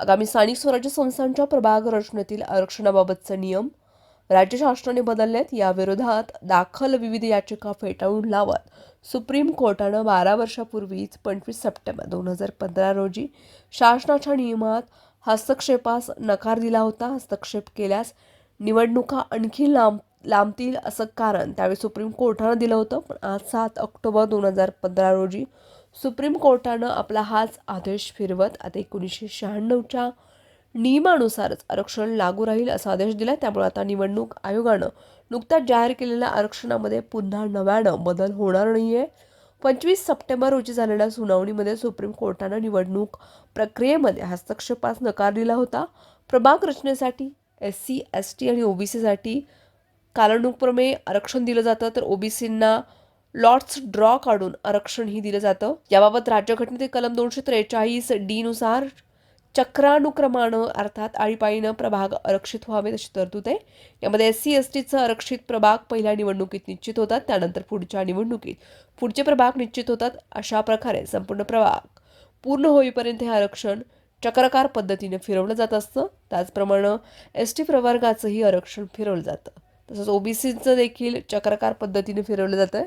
आगामी स्थानिक स्वराज्य संस्थांच्या प्रभाग रचनेतील आरक्षणाबाबतचे नियम राज्य शासनाने बदललेत. या विरोधात दाखल विविध याचिका फेटाळून लावत सुप्रीम कोर्टानं बारा वर्षापूर्वीच पंचवीस सप्टेंबर दोन हजार पंधरा रोजी शासनाच्या नियमात हस्तक्षेपास नकार दिला होता. हस्तक्षेप केल्यास निवडणुका आणखी लांब लांबतील असं कारण त्यावेळी सुप्रीम कोर्टानं दिलं होतं. पण आज सात ऑक्टोबर दोन हजार पंधरा रोजी सुप्रीम कोर्टानं आपला हाच आदेश फिरवत आता एकोणीसशे शहाण्णवच्या नियमानुसारच आरक्षण लागू राहील असा आदेश दिला त्यामुळे आता निवडणूक आयोगानं नुकताच जाहीर केलेल्या आरक्षणामध्ये पुन्हा नव्यानं बदल होणार नाही आहे पंचवीस सप्टेंबर रोजी झालेल्या सुनावणीमध्ये सुप्रीम कोर्टानं निवडणूक प्रक्रियेमध्ये हस्तक्षेपास नकार दिला होता. प्रभाग रचनेसाठी एस सी एस टी आणि ओबीसीसाठी कालानुक्रमे आरक्षण दिलं जातं. तर ओबीसींना लॉट्स ड्रॉ काढून आरक्षणही दिलं जातं. याबाबत राज्यघटनेतील कलम दोनशे त्रेचाळीस डी नुसार चक्रानुक्रमानं अर्थात आळीपाळीनं प्रभाग आरक्षित व्हावेत अशी तरतूद आहे. यामध्ये एस सी एस टीचं आरक्षित प्रभाग पहिल्या निवडणुकीत निश्चित होतात त्यानंतर पुढच्या निवडणुकीत. पुढचे प्रभाग निश्चित होतात अशा प्रकारे संपूर्ण प्रभाग पूर्ण होईपर्यंत हे आरक्षण चक्रकार पद्धतीने फिरवलं जात असतं. त्याचप्रमाणे एस टी प्रवर्गाचंही आरक्षण फिरवलं जातं. तसंच ओबीसीचं देखील चक्रकार पद्धतीने फिरवलं जातं